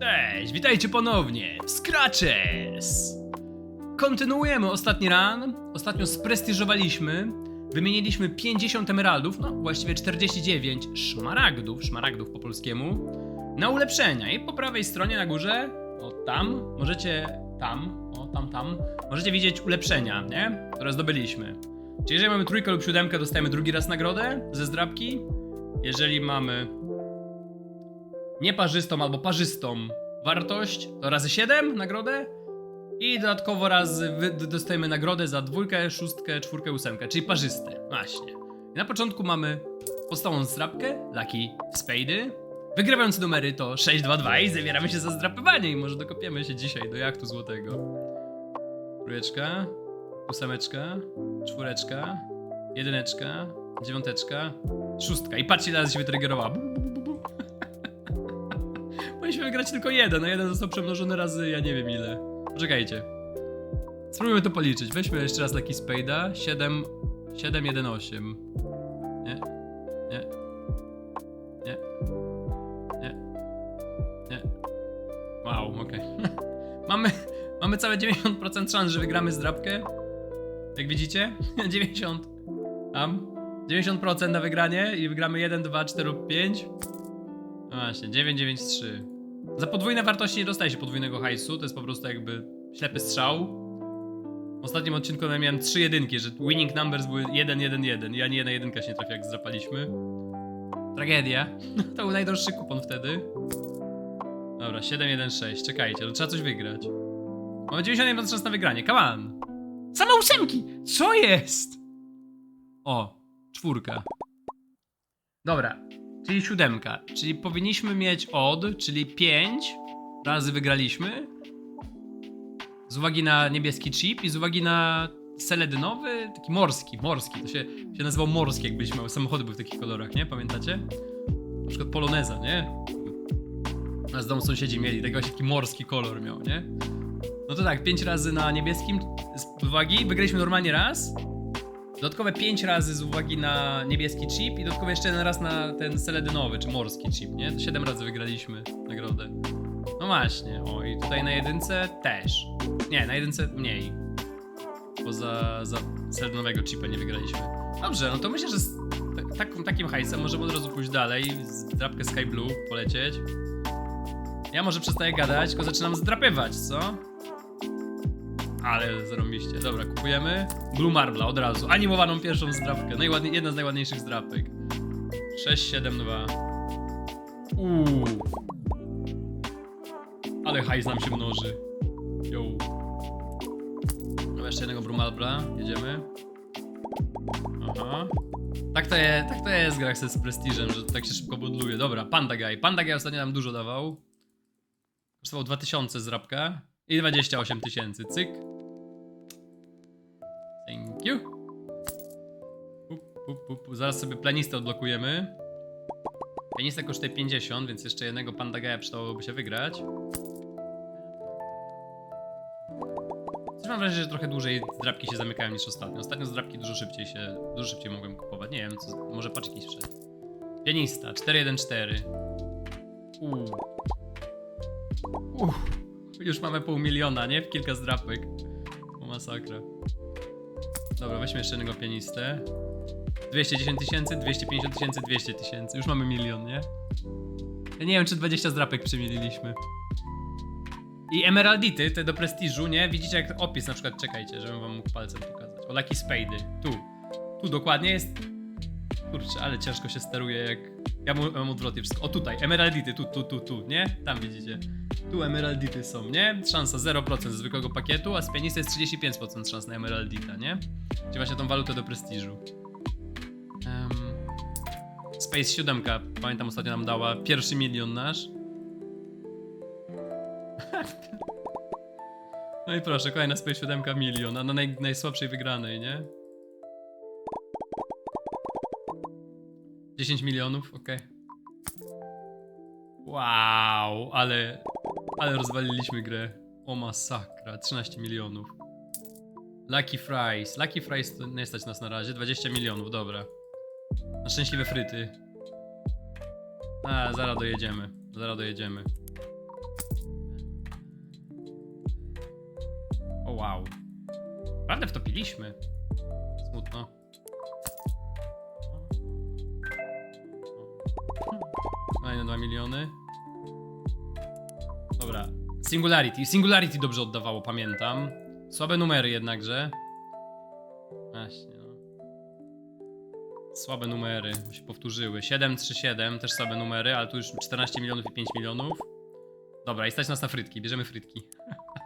Cześć, witajcie ponownie w Scratches! Kontynuujemy ostatni ran. Ostatnio sprestiżowaliśmy. Wymieniliśmy 50 emeraldów, no właściwie 49 szmaragdów, szmaragdów po polskiemu, na ulepszenia. I po prawej stronie na górze, o tam, możecie tam, o tam, tam, możecie widzieć ulepszenia, nie? Które zdobyliśmy. Czyli jeżeli mamy trójkę lub siódemkę, dostajemy drugi raz nagrodę ze zdrabki. Jeżeli mamy nieparzystą albo parzystą wartość, to razy 7 nagrodę i dodatkowo d- dostajemy nagrodę za dwójkę, szóstkę, czwórkę, ósemkę, czyli parzyste. Właśnie. I na początku mamy podstawową zdrabkę, Lucky Spady. Wygrywające numery to 622 i zabieramy się za zdrapywanie i może dokopiemy się dzisiaj do jachtu złotego. Trójeczka, ósemeczka, czwóreczka, jedyneczka, dziewiąteczka, szóstka. I patrzcie, ile razy się wytriggerowała. Powinniśmy wygrać tylko jeden, a jeden został przemnożony razy ja nie wiem ile. Poczekajcie. Spróbujmy to policzyć. Weźmy jeszcze raz Lucky Spade'a. 7, 7, 1, 8. Nie, nie, nie, nie, nie. Wow, okej. mamy, mamy całe 90% szans, że wygramy zdrabkę. Jak widzicie? 90. Tam. 90% na wygranie i wygramy 1, 2, 4 lub 5. No właśnie, 993. Za podwójne wartości nie dostaje się podwójnego hajsu, to jest po prostu jakby ślepy strzał. W ostatnim odcinku miałem trzy jedynki, że winning numbers były 1, 1, 1 i ani jedna jedynka się nie trafi jak zdrapaliśmy. Tragedia. To był najdroższy kupon wtedy. Dobra, 7, 1, 6. Czekajcie, to trzeba coś wygrać. Mamy 91 szans na wygranie, come on! Same ósemki! Co jest? O, czwórka. Dobra, czyli siódemka. Czyli powinniśmy mieć od, czyli 5 razy wygraliśmy. Z uwagi na niebieski chip i z uwagi na seledynowy, taki morski, morski. To się, się nazywał morski, jak byliśmy mały. Samochody były w takich kolorach, nie? Pamiętacie? Na przykład poloneza, nie? Nas dom sąsiedzi mieli, tego taki morski kolor miał, nie? No to tak, 5 razy na niebieskim z uwagi, wygraliśmy normalnie raz. Dodatkowe 5 razy z uwagi na niebieski chip i dodatkowo jeszcze jeden raz na ten seledynowy, czy morski chip, nie? To 7 razy wygraliśmy nagrodę. No właśnie, o i tutaj na jedynce też. Nie, na jedynce mniej. Bo za, za seledynowego chipa nie wygraliśmy. Dobrze, no to myślę, że z tak, takim hajsem możemy od razu pójść dalej, drapkę Sky Blue polecieć. Ja może przestaję gadać, tylko zaczynam zdrapywać, co? Ale zarąbiście. Dobra, kupujemy Blue Marbla od razu. Animowaną pierwszą zdrapkę. Najładniej, jedna z najładniejszych zdrapek. 6, 7, 2. Uuu. Ale hajs nam się mnoży. Yo. Mamy jeszcze jednego Blue Marbla. Jedziemy. Aha. Tak to, je, tak to jest grach z prestiżem, że tak się szybko budluje. Dobra, Panda Guy. Panda Guy ostatnio nam dużo dawał. Kosztował 2000 zrabka i 28 tysięcy. Cyk. Up, up, up. Zaraz sobie planistę odblokujemy. Planista kosztuje 50, więc jeszcze jednego Panda Guy'a przydałoby się wygrać. Mam wrażenie, że trochę dłużej zdrabki się zamykają niż ostatnio. Ostatnio zdrabki dużo szybciej się, dużo szybciej mogłem kupować. Nie wiem, co, może paczki wszedł. Pianista, 414. Uuu. Uff, już mamy pół miliona, nie? Kilka zdrapek. O masakra. Dobra, weźmy jeszcze jednego pianistę. 210 tysięcy, 250 tysięcy, 200 tysięcy. Już mamy milion, nie? Ja nie wiem, czy 20 zdrapek przemieliliśmy. I emeraldity, te do prestiżu, nie? Widzicie jak opis na przykład, czekajcie, żebym wam mógł palcem pokazać. O Lucky Spady, tu. Tu dokładnie jest... Kurczę, ale ciężko się steruje jak... Ja mam odwrotnie wszystko. O tutaj, emeraldity, tu, tu, tu, tu, nie? Tam widzicie. Tu emeraldity są, nie? Szansa 0% ze zwykłego pakietu, a z pianista jest 35% szans na emeraldita, nie? Czyli właśnie tą walutę do prestiżu. Em, Space 7, pamiętam ostatnio nam dała pierwszy milion nasz. No i proszę, kolejna Space 7 milion, a na naj, najsłabszej wygranej, nie? 10 milionów, okej. Wow, ale, ale rozwaliliśmy grę. O masakra, 13 milionów. Lucky Fries. Lucky Fries to nie stać nas na razie. 20 milionów, dobra. Na szczęśliwe fryty. A, zaraz dojedziemy. Zaraz dojedziemy. O wow. Naprawdę wtopiliśmy. Smutno. Kolejne 2 miliony. Dobra. Singularity. Singularity dobrze oddawało, pamiętam. Słabe numery jednakże. Właśnie, no. Słabe numery, bo się powtórzyły. 7, 3, 7, też słabe numery, ale tu już 14 milionów i 5 milionów. Dobra, i stać nas na frytki, bierzemy frytki.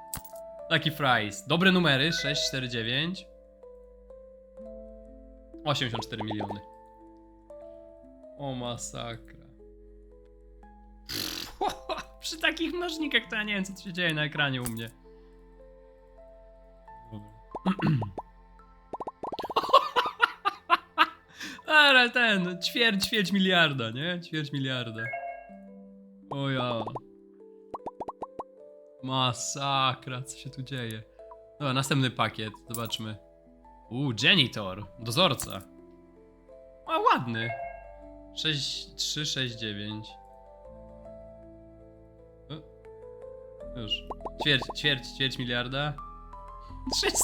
Taki fries. Dobre numery, 6, 4, 9. 84 miliony. O masakra. Przy takich mnożnikach to ja nie wiem co tu się dzieje na ekranie u mnie. Ale ten, ćwierć, ćwierć miliarda, nie? Ćwierć miliarda. O ja. Masakra, co się tu dzieje? Dobra, następny pakiet, zobaczmy. Uuu, janitor, dozorca. A, ładny. 6, 3, 6, 9. Już. Ćwierć, ćwierć, ćwierć miliarda. 300!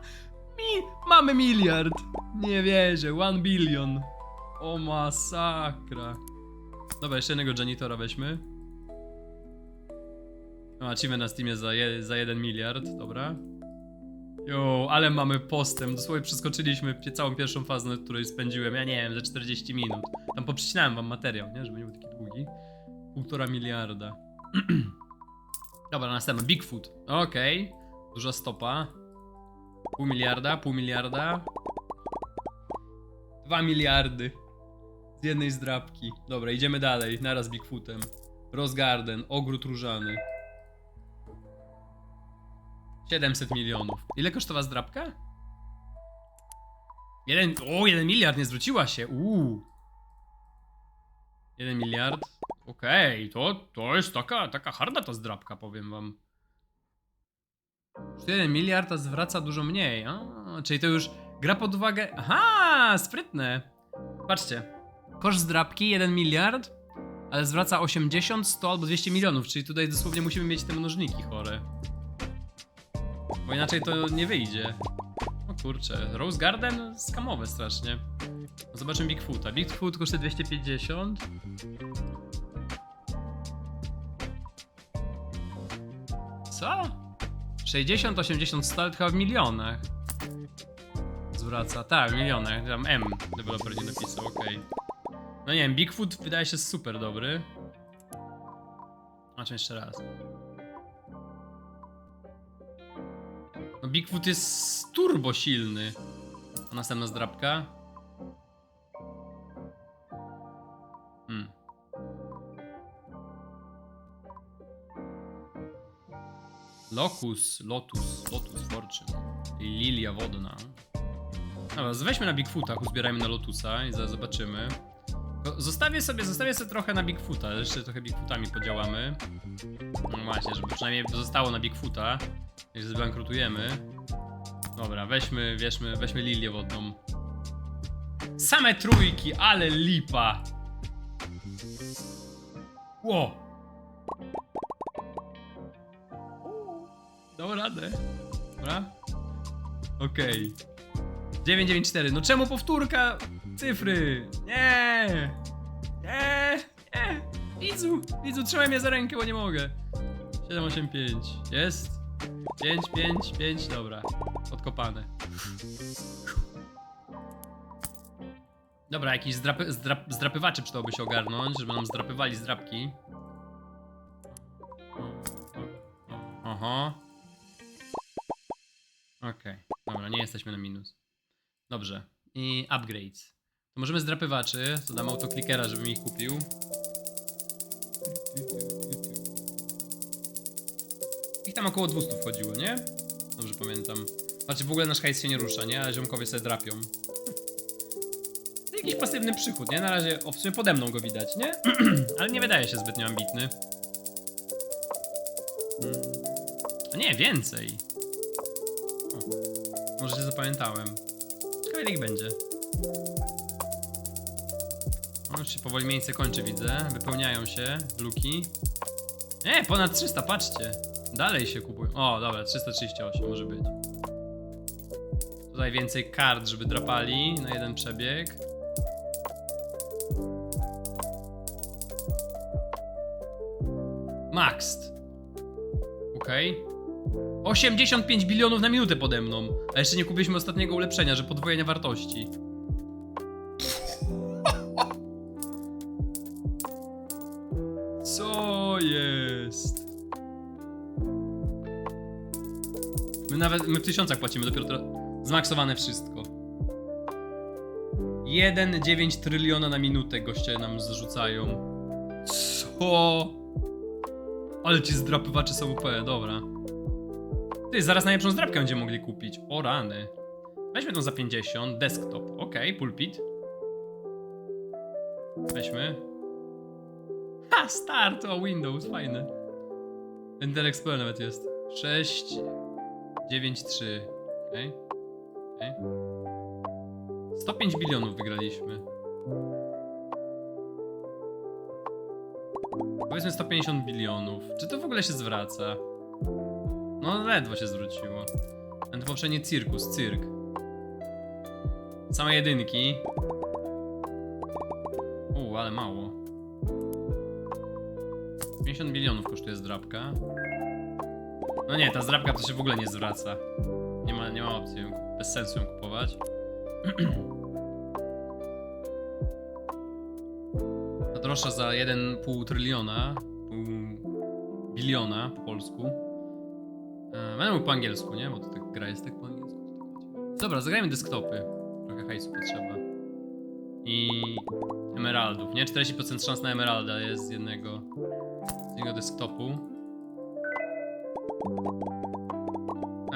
Mi, mamy miliard! Nie wierzę, 1 billion. O masakra. Dobra, jeszcze jednego janitora weźmy. No, achievement na Steamie za, je, za 1 miliard, dobra. Jo, ale mamy postęp. Dosłownie przeskoczyliśmy całą pierwszą fazę, na której spędziłem, ja nie wiem, ze 40 minut. Tam poprzycinałem wam materiał, nie? Żeby nie był taki długi. Półtora miliarda. Dobra, następny. Bigfoot. Okej. Duża stopa. Pół miliarda, pół miliarda. Dwa miliardy. Z jednej zdrabki. Dobra, idziemy dalej. Naraz Bigfootem. Rose Garden, ogród różany. 700 milionów. Ile kosztowała zdrabka? Jeden, o, 1 miliard, nie zwróciła się. Uuu. 1 miliard. Okej, to, to jest taka, taka harda ta zdrabka, powiem wam. 1 miliard, a zwraca dużo mniej. A, czyli to już gra pod uwagę. Aha, sprytne. Patrzcie. Koszt zdrabki 1 miliard, ale zwraca 80, 100 albo 200 milionów, czyli tutaj dosłownie musimy mieć te mnożniki chore. Bo inaczej to nie wyjdzie. O kurczę, Rose Garden skamowe strasznie. Zobaczymy Bigfoota. Bigfoot kosztuje 250. Co? 60, 80, 100, ale to chyba w milionach. Zwraca, tak, w milionach. Tam M deweloper nie napisał, okej. No nie wiem, Bigfoot wydaje się super dobry. Zobaczmy jeszcze raz. No Bigfoot jest turbo silny. A następna zdrabka. Locus, Lotus, Lotus Fortune. Lilia wodna. Dobra, weźmy na Bigfoota, uzbierajmy na Lotusa i zobaczymy. Zostawię sobie, zostawię sobie trochę na Bigfoota, jeszcze trochę Bigfootami podziałamy. No właśnie, żeby przynajmniej zostało na Bigfoota. Jak zbankrutujemy. Dobra, weźmy, weźmy, weźmy lilię wodną. Same trójki, ale lipa! Ło! Dał radę. Dobra? Okej. 994. No czemu powtórka cyfry? Nie! Nie! Nie! Widzu! Widzu, trzymaj mnie za rękę, bo nie mogę. 785. Jest? 5, 5, 5, dobra. Odkopane. Dobra, jakiś zdrapy, zdrap, zdrapywaczy przydałoby się ogarnąć, żeby nam zdrapywali zdrapki. Aha. Okej, dobra, nie jesteśmy na minus. Dobrze. I upgrades. To możemy zdrapywaczy, to dam autoklikera, żeby mi ich kupił. Ich tam około 200 wchodziło, nie? Dobrze pamiętam. Patrzcie, w ogóle nasz hajs się nie rusza, nie? A ziomkowie sobie drapią. To jakiś pasywny przychód, nie? Na razie, o, w sumie pode mną go widać, nie? Ale nie wydaje się zbytnio ambitny. Hmm. A nie, więcej. Może się zapamiętałem. Ciekawe ich będzie. O, już się powoli miejsce kończy, widzę. Wypełniają się luki. Nie, ponad 300, patrzcie. Dalej się kupują. O, dobra, 338 może być. Tutaj więcej kart, żeby drapali na jeden przebieg. Maxed. Okej. 85 bilionów na minutę pode mną. A jeszcze nie kupiliśmy ostatniego ulepszenia, że podwojenia wartości. Co jest? My nawet, my w tysiącach płacimy, dopiero teraz zmaksowane wszystko. 1,9 tryliona na minutę goście nam zrzucają. Co? Ale ci zdrapywacze są UP, dobra. Ty, zaraz najlepszą zdrapkę będziemy mogli kupić. O rany. Weźmy tą za 50, desktop. Okej, pulpit. Weźmy. Ha, start, o Windows, fajne. Enter Explorer nawet jest. 6, 9, 3. Okej. Okej. 105 bilionów wygraliśmy. Powiedzmy 150 bilionów. Czy to w ogóle się zwraca? No ledwo się zwróciło. Ten to poprzedni cirkus, cyrk. Same jedynki. U, ale mało. 50 bilionów kosztuje zdrabka. No nie, ta zdrabka to się w ogóle nie zwraca. Nie ma, nie ma opcji, bez sensu ją kupować. Ta droższa za 1,5 tryliona, pół biliona po polsku. E, Będę mówił po angielsku, nie? Bo to tak gra jest tak po angielsku. Dobra, zagrajmy desktopy. Trochę hajsu potrzeba. I emeraldów, nie? 40% szans na emeralda jest z jednego, z jednego desktopu.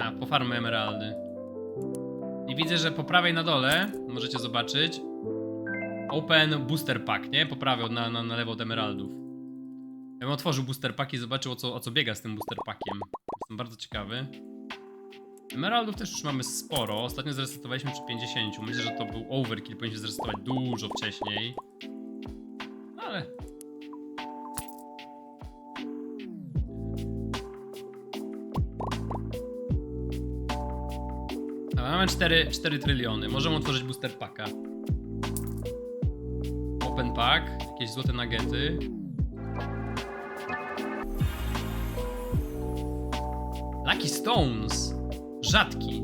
A, po farmy emeraldy. I widzę, że po prawej na dole możecie zobaczyć Open Booster Pack, nie? Po prawej na, na, na lewo od emeraldów. Ja bym otworzył booster pack i zobaczył o co, o co biega z tym booster packiem. Jestem bardzo ciekawy. Emeraldów też już mamy sporo. Ostatnio zresetowaliśmy przy 50. Myślę, że to był overkill. Powinniśmy zresetować dużo wcześniej. Ale. Dobra, mamy 4, 4 tryliony. Możemy otworzyć booster packa. Open pack. Jakieś złote nuggety. Lucky Stones. Rzadki.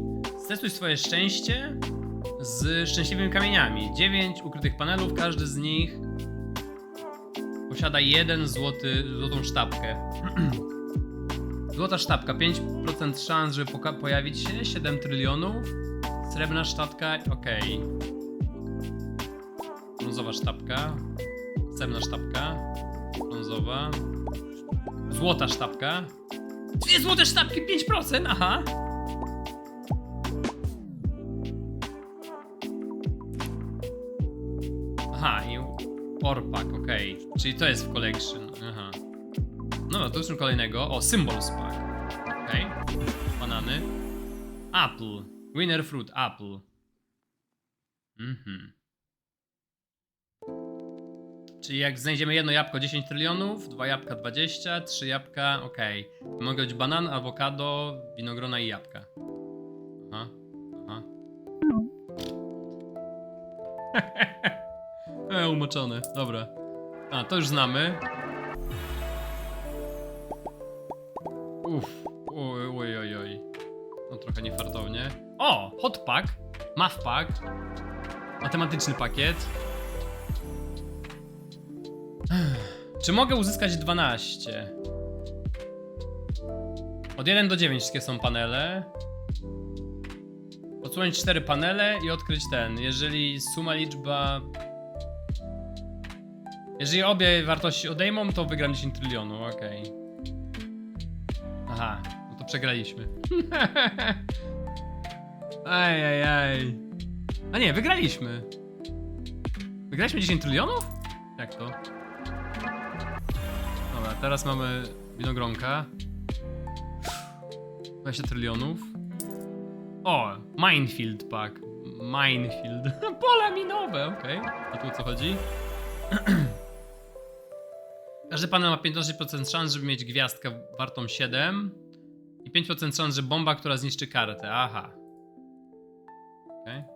Testuj swoje szczęście z szczęśliwymi kamieniami. 9 ukrytych panelów, każdy z nich posiada jeden złoty, złotą sztabkę. Złota sztabka, 5% szans, żeby pojawić się, 7 trylionów. Srebrna sztabka, ok. Brązowa sztabka. Srebrna sztabka. Brązowa. Złota sztabka. Dwie złote sztabki, 5%, aha. Aha, i Orpak, okej. Czyli to jest w collection, aha. No, to już kolejnego. O, Symbols Pack. Okej. Banany. Apple. Winner Fruit, Apple. Mhm. Czyli jak znajdziemy jedno jabłko 10 trylionów, dwa jabłka 20, trzy jabłka, okej. Mogę być banan, awokado, winogrona i jabłka. Aha, aha. e, umoczone, dobra. A, to już znamy. Uff, oj, oj, oj, oj. No trochę niefartownie. O, hot pack, muff pack, matematyczny pakiet. Czy mogę uzyskać 12? Od 1 do 9 wszystkie są panele. Odsłonić 4 panele i odkryć ten. Jeżeli suma liczba. Jeżeli obie wartości odejmą, to wygram 10 trylionu, okej. Aha, no to przegraliśmy. Ej. A nie, wygraliśmy. Wygraliśmy 10 trylionów? Jak to? Teraz mamy winogronka. 20 trylionów. O, Minefield Pack. Minefield. Pola minowe, okej. A tu o co chodzi? Każdy panel ma 15% szans, żeby mieć gwiazdkę wartą 7. I 5% szans, że bomba, która zniszczy kartę. Aha. Okej. Okej.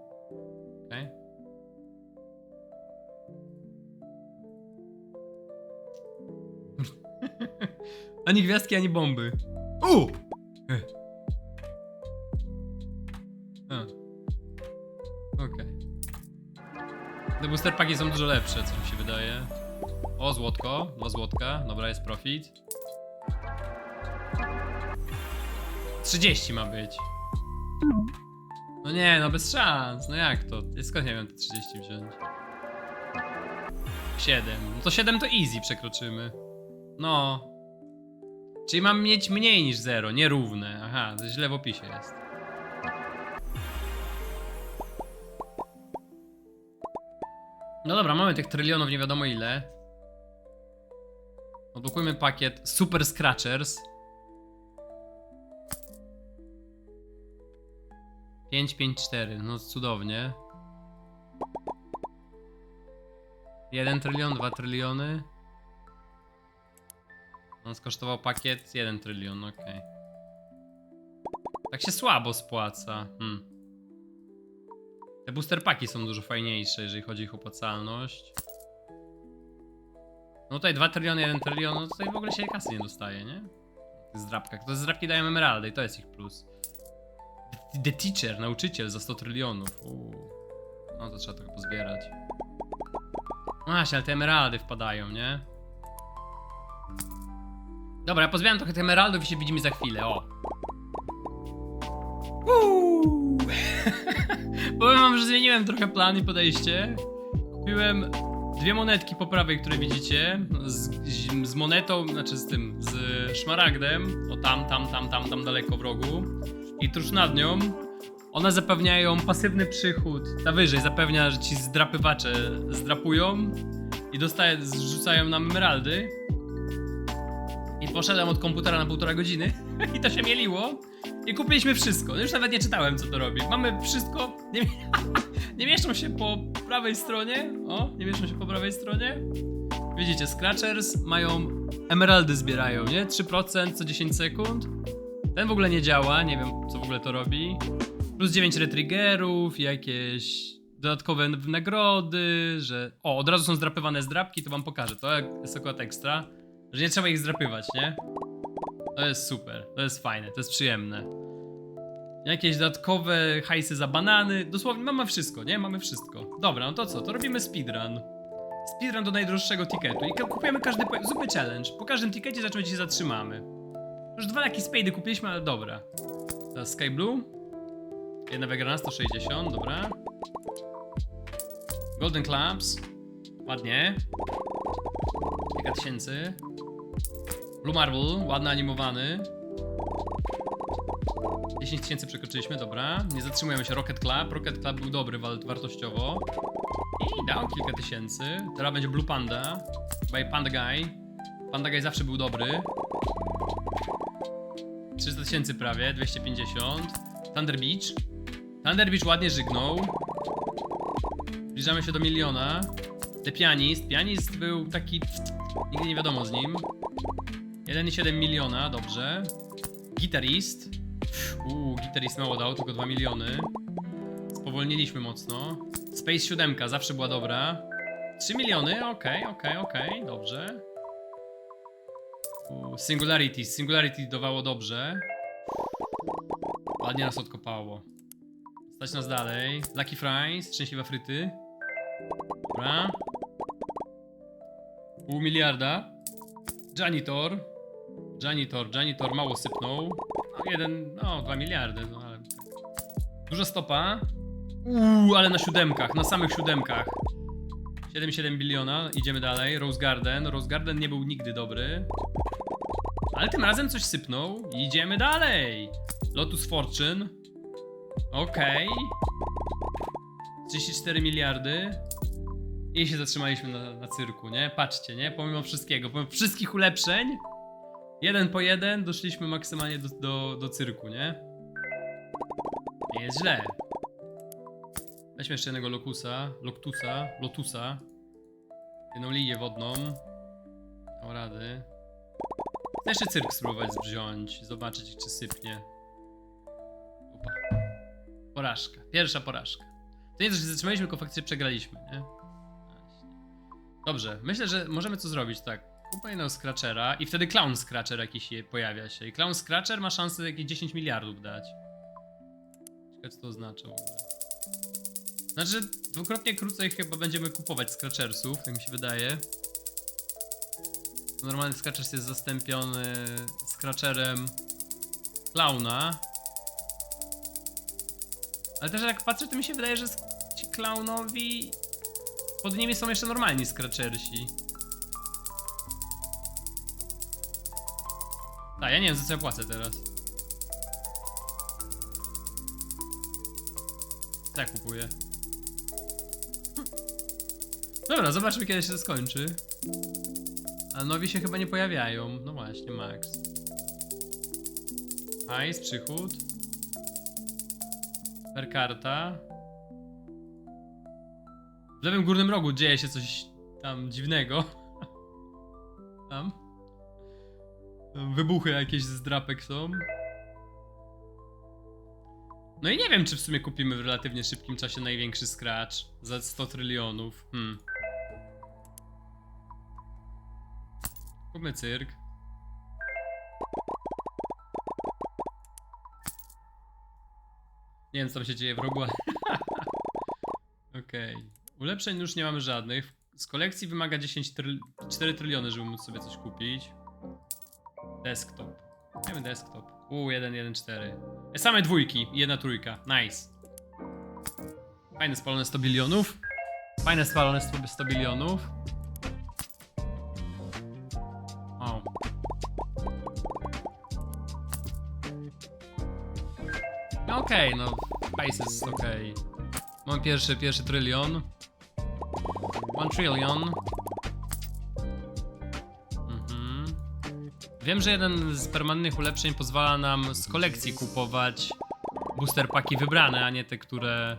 ani gwiazdki, ani bomby. U! E. A. Te booster paki są dużo lepsze, co mi się wydaje. O, złotko. Dwa złotka. Dobra, jest profit. 30 ma być. No nie, no bez szans. No jak to? Skąd nie wiem te 30 wziąć? 7. No to 7 to easy przekroczymy. No. Czyli mam mieć mniej niż 0, nierówne. Aha, to źle w opisie jest. No dobra, mamy tych trylionów nie wiadomo ile. Odblokujmy pakiet Super Scratchers. 554, no cudownie. 1 trylion, 2 tryliony. On skosztował pakiet 1 trylion, okej. Tak się słabo spłaca. Hmm. Te booster paki są dużo fajniejsze, jeżeli chodzi o ich opłacalność. No tutaj 2 tryliony, 1 trylion, no tutaj w ogóle się kasy nie dostaje, nie? W zdrabkach. To zdrabki dają emeraldy i to jest ich plus. The, the Teacher, nauczyciel za 100 trylionów. Uuu. No to trzeba trochę pozbierać. No Właśnie, ale te emeraldy wpadają, nie? Dobra, ja pozbieram trochę tych emeraldów i się widzimy za chwilę, o. Powiem wam, że zmieniłem trochę plan i podejście. Kupiłem dwie monetki po prawej, które widzicie. Z, z, z monetą, znaczy z tym, z szmaragdem. O tam, tam, tam, tam, tam daleko w rogu. I tuż nad nią one zapewniają pasywny przychód. Ta wyżej zapewnia, że ci zdrapywacze zdrapują i dostaje, zrzucają nam emeraldy. Poszedłem od komputera na półtora godziny i to się mieliło. I kupiliśmy wszystko. Już nawet nie czytałem, co to robi. Mamy wszystko. Nie, nie mieszczą się po prawej stronie. O, nie mieszczą się po prawej stronie. Widzicie, Scratchers mają emeraldy zbierają, nie? 3% co 10 sekund. Ten w ogóle nie działa, nie wiem co w ogóle to robi. Plus 9 retriggerów, jakieś dodatkowe nagrody, że... O, od razu są zdrapywane zdrapki, to wam pokażę. To jest akurat ekstra. Że nie trzeba ich zdrapywać, nie? To jest super, to jest fajne, to jest przyjemne. Jakieś dodatkowe hajsy za banany. Dosłownie mamy wszystko, nie? Mamy wszystko. Dobra, no to co? To robimy speedrun. Speedrun do najdroższego tiketu i kupujemy każdy. Zróbmy challenge. Po każdym tikecie zaczynamy się zatrzymamy. Już dwa Lucky Spady kupiliśmy, ale dobra. Teraz Sky Blue. Jedna wygrana 160, dobra. Golden Clubs. Ładnie. Kilka tysięcy. Blue Marble, ładny animowany. 10 tysięcy przekroczyliśmy, dobra. Nie zatrzymujemy się. Rocket Club. Rocket Club był dobry wa- wartościowo. I dał kilka tysięcy. Teraz będzie Blue Panda. By Panda Guy. Panda Guy zawsze był dobry. 300 tysięcy prawie, 250. Thunder Beach. Thunder Beach ładnie żygnął. Zbliżamy się do miliona. The Pianist. Pianist był taki... Nigdy nie wiadomo z nim. 1,7 miliona, dobrze. Gitarist. Uuu, gitarist mało dał, tylko 2 miliony. Spowolniliśmy mocno. Space 7 zawsze była dobra. 3 miliony, okej, okej, okej, dobrze. Uuu, Singularity, Singularity dawało dobrze. Ładnie nas odkopało. Stać nas dalej. Lucky Fries, szczęśliwe fryty. Dobra. Pół miliarda. Janitor. Janitor, Janitor mało sypnął. No jeden, no dwa miliardy, no ale... Duża stopa. Uuu, ale na siódemkach, na samych siódemkach. 7,7 biliona, idziemy dalej. Rose Garden. Rose Garden nie był nigdy dobry. Ale tym razem coś sypnął. Idziemy dalej. Lotus Fortune. Okej. 34 miliardy. I się zatrzymaliśmy na, na cyrku, nie? Patrzcie, nie? Pomimo wszystkiego, pomimo wszystkich ulepszeń, jeden po jeden doszliśmy maksymalnie do, do, do cyrku, nie? Nie jest źle. Weźmy jeszcze jednego lokusa, loktusa, lotusa. Jedną linię wodną. Dał rady. Chcę jeszcze cyrk spróbować wziąć, zobaczyć czy sypnie. Opa. Porażka. Pierwsza porażka. To nie to, że się zatrzymaliśmy, tylko faktycznie przegraliśmy, nie? Dobrze, myślę, że możemy co zrobić, tak. Kupa jednego Scratchera i wtedy Clown Scratcher jakiś pojawia się. I Clown Scratcher ma szansę jakieś 10 miliardów dać. Ciekawe co to oznacza w ogóle. Znaczy, dwukrotnie krócej chyba będziemy kupować Scratchersów, tak mi się wydaje. Normalny Scratchers jest zastąpiony Scratcherem Clowna. Ale też jak patrzę, to mi się wydaje, że ci Clownowi... Pod nimi są jeszcze normalni Scratchersi. Tak, ja nie wiem za co ja płacę teraz. Co ja kupuję? Dobra, zobaczmy kiedy się to skończy. A nowi się chyba nie pojawiają. No właśnie, Max. Hajs, przychód. Per karta. W lewym górnym rogu dzieje się coś tam dziwnego. Tam. Wybuchy jakieś z drapek są. No i nie wiem, czy w sumie kupimy w relatywnie szybkim czasie największy scratch za 100 trylionów. Hmm. Kupmy cyrk. Nie wiem, co tam się dzieje w rogu. Okej. Ulepszeń już nie mamy żadnych. Z kolekcji wymaga 10 tryl 4 tryliony, żeby móc sobie coś kupić. Desktop. Wiemy desktop. U, 1, 1, 4. Same dwójki i jedna trójka. Nice. Fajne spalone 100 bilionów. Fajne spalone 100 100 bilionów. O. No okej, no. Hajs jest okej. Mam pierwszy, pierwszy trylion. One trillion. Mhm. Wiem, że jeden z permanentnych ulepszeń pozwala nam z kolekcji kupować booster paki wybrane, a nie te, które.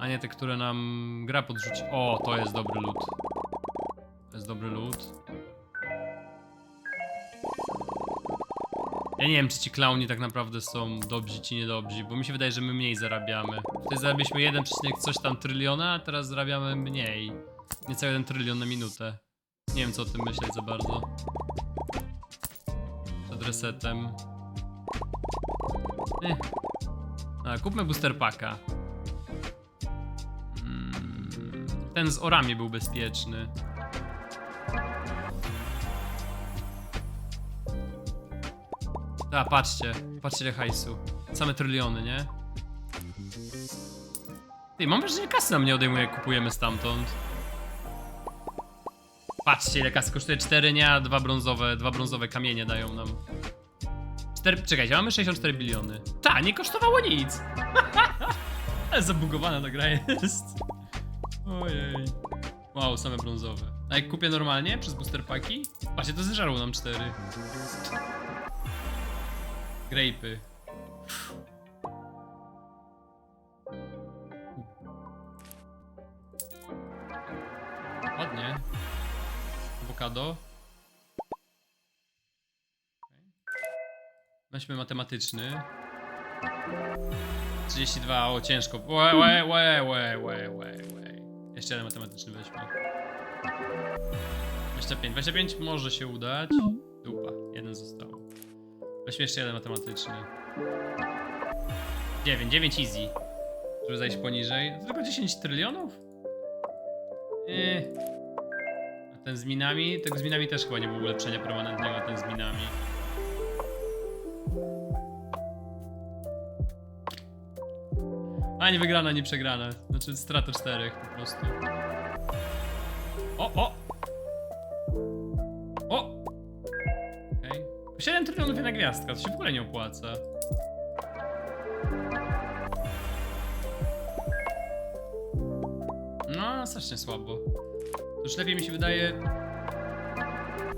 A nie te, które nam gra podrzuci. O, to jest dobry loot. To jest dobry loot. Ja nie wiem, czy ci klauni tak naprawdę są dobrzy, ci niedobrzy, bo mi się wydaje, że my mniej zarabiamy. Wtedy zarabialiśmy 1, coś tam tryliona, a teraz zarabiamy mniej. Niecały 1 trylion na minutę. Nie wiem, co o tym myśleć za bardzo. Przed resetem. Eh. A, kupmy booster packa. Mm, ten z orami był bezpieczny. A, patrzcie. Patrzcie ile hajsu. Same tryliony, nie? Ty, mam wrażenie, że kasy nam nie odejmuje, kupujemy stamtąd. Patrzcie, ile kasy kosztuje 4, nie, a dwa brązowe, dwa brązowe kamienie dają nam. 4, czekajcie, mamy 64 biliony. Ta, nie kosztowało nic. Ale zabugowana ta gra jest. Ojej. Wow, same brązowe. A jak kupię normalnie przez booster paki? Patrzcie, to zeżarło nam 4. Grejpy. Okej. Weźmy matematyczny. 32, o ciężko. Łe, łe, łe, łe, łe, łe, łe. Jeszcze jeden matematyczny weźmy. 25, 25 może się udać. Dupa, jeden został. Weźmy jeszcze jeden matematyczny. 9, 9 easy. Żeby zejść poniżej. Tylko 10 trylionów? Eee. Ten z minami? Tego z minami też chyba nie było ulepszenia permanentnego, a ten z minami. Ani wygrana, ani przegrana. Znaczy strata czterech po prostu. O, o! O! Okej. 7 trylionów jedna gwiazdka, to się w ogóle nie opłaca. No, strasznie słabo. Już lepiej mi się wydaje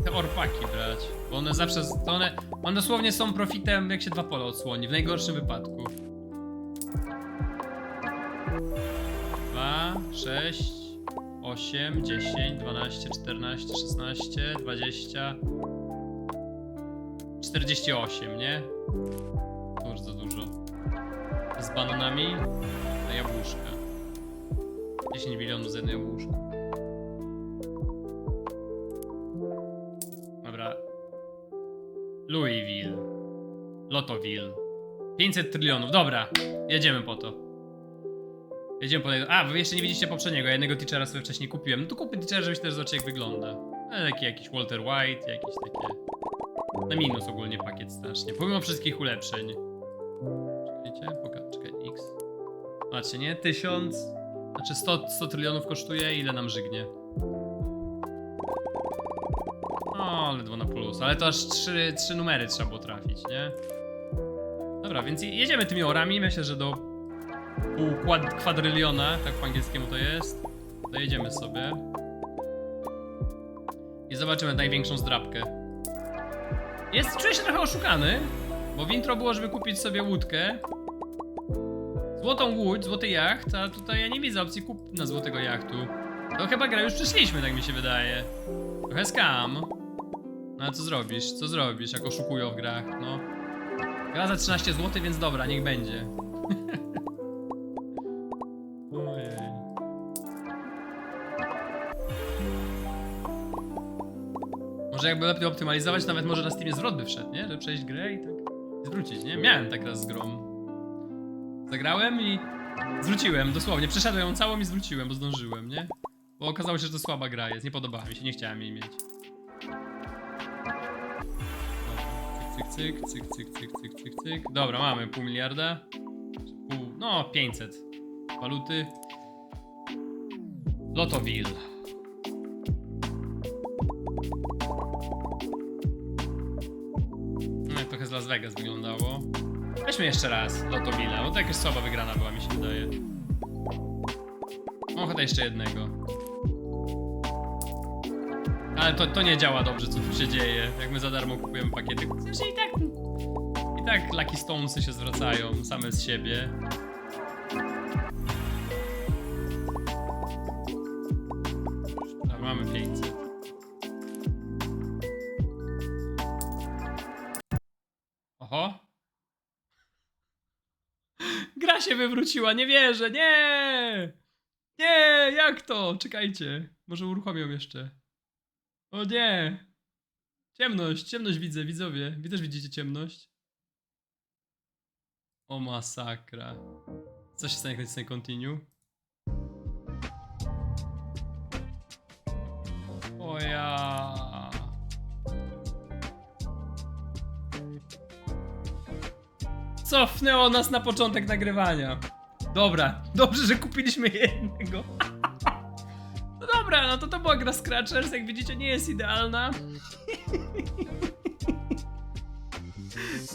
te orpaki brać, bo one zawsze, to one, one dosłownie są profitem jak się dwa pola odsłoni, w najgorszym wypadku. 2, 6, 8, 10, 12, 14, 16, 20. 48, nie? Bardzo dużo. Z bananami na jabłuszka. 10 milionów za jedno jabłuszko. Louisville. Lotoville. 500 trylionów. Dobra, jedziemy po to. Jedziemy po niego. A, wy jeszcze nie widzicie poprzedniego. Ja jednego teachera sobie wcześniej kupiłem. No to kupię teachera, żebyście też zobaczyli jak wygląda. E, taki jakiś Walter White, jakieś takie... Na minus ogólnie pakiet strasznie. Pomimo wszystkich ulepszeń. Czekajcie, poka- czekaj, X. Patrzcie, nie? 1000... Znaczy 100, 100 trylionów kosztuje, ile nam żygnie? Plus, ale to aż trzy, trzy numery trzeba było trafić, nie? Dobra, więc je- jedziemy tymi orami, myślę, że do pół kwadryliona, tak po angielskiemu to jest. Dojedziemy sobie. I zobaczymy największą zdrabkę. Jest, czuję się trochę oszukany, bo w intro było, żeby kupić sobie łódkę. Złotą łódź, złoty jacht, a tutaj ja nie widzę opcji kupna złotego jachtu. To chyba gra już przeszliśmy, tak mi się wydaje. Trochę skam. No ale co zrobisz? Co zrobisz, jak oszukują w grach, no. Gra za 13 zł, więc dobra, niech będzie. Ojej. Może jakby lepiej optymalizować, nawet może na Steamie zwrot by wszedł, nie? Żeby przejść grę i tak zwrócić, nie? Miałem tak raz z grą. Zagrałem i zwróciłem, dosłownie. Przeszedłem ją całą i zwróciłem, bo zdążyłem, nie? Bo okazało się, że to słaba gra jest, nie podobała mi się, nie chciałem jej mieć. Cyk, cyk, cyk, cyk, cyk, cyk, cyk, cyk. Dobra, mamy pół miliarda. Pół, no 500 waluty. Lotoville. No, trochę z Las Vegas wyglądało. Weźmy jeszcze raz Lotoville, bo to jakaś słaba wygrana była, mi się wydaje. Mam ochotę jeszcze jednego. Ale to, to nie działa dobrze, co tu się dzieje. Jak my za darmo kupujemy pakiety. Zresztą i tak. I tak Lucky Stonesy się zwracają same z siebie. Dobra, mamy 500. Oho. Gra się wywróciła, nie wierzę, nie! Nie, jak to? Czekajcie, może uruchomią jeszcze. O nie! Ciemność, ciemność widzę, widzowie. Wy też widzicie ciemność? O masakra. Co się stanie, jak nacisnę continue? O ja. Cofnęło nas na początek nagrywania. Dobra, dobrze, że kupiliśmy jednego. Dobra, no to to była gra Scratchers, jak widzicie nie jest idealna.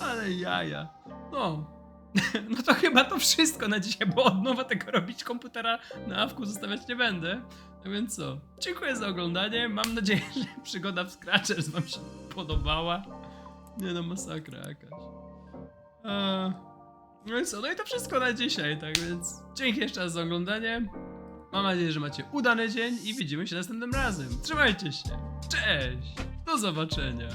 Ale jaja. No. No to chyba to wszystko na dzisiaj, bo od nowa tego robić komputera na awku zostawiać nie będę. No więc co? Dziękuję za oglądanie. Mam nadzieję, że przygoda w Scratchers wam się podobała. Nie no, masakra jakaś. Eee, no i co? No i to wszystko na dzisiaj, tak więc dzięki jeszcze raz za oglądanie. Mam nadzieję, że macie udany dzień i widzimy się następnym razem. Trzymajcie się. Cześć. Do zobaczenia.